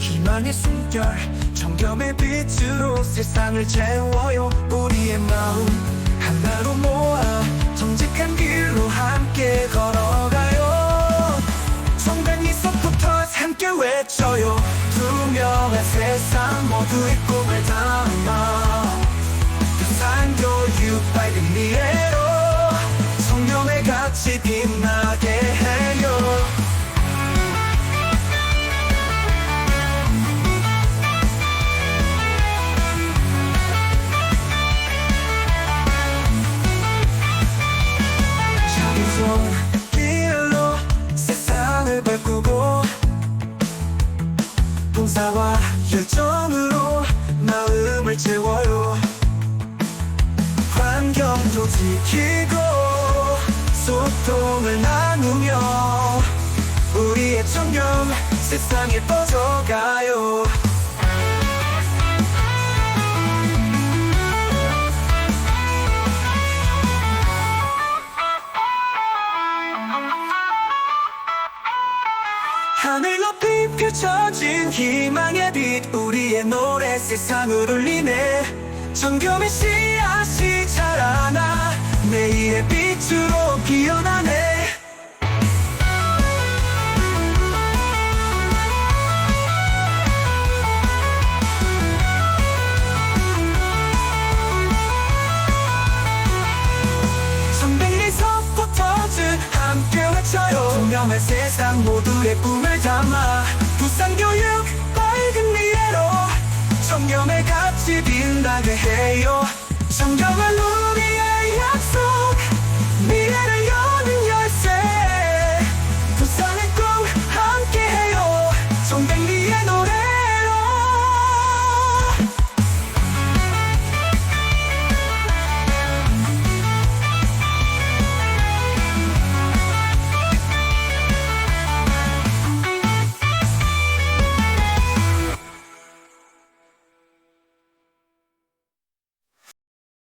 희망의 숨결 정겸의 빛으로 세상을 채워요. 우리의 마음 하나로 모아 정직한 길로 함께 걸어가요. 정당이 서포터 함께 외쳐요. 투명한 세상 모두의 꿈을 담아. 부산 교육 밝은 미래로 청년의 가치 빛나 손길로 세상을 바꾸고 봉사와 열정으로 마음을 채워요. 환경도 지키고 소통을 나누며 우리의 청렴 세상에 뻗어가요 하늘 높이 펼쳐진 희망의 빛 우리의 노래 세상을 울리네. 정겸의 씨앗이 자라나 내일의 빛으로 피어나네 투명한 세상 모두의 꿈을 담아 부산교육 밝은 미래로 청렴의 가치 빛나게 해요. 정경은 우리의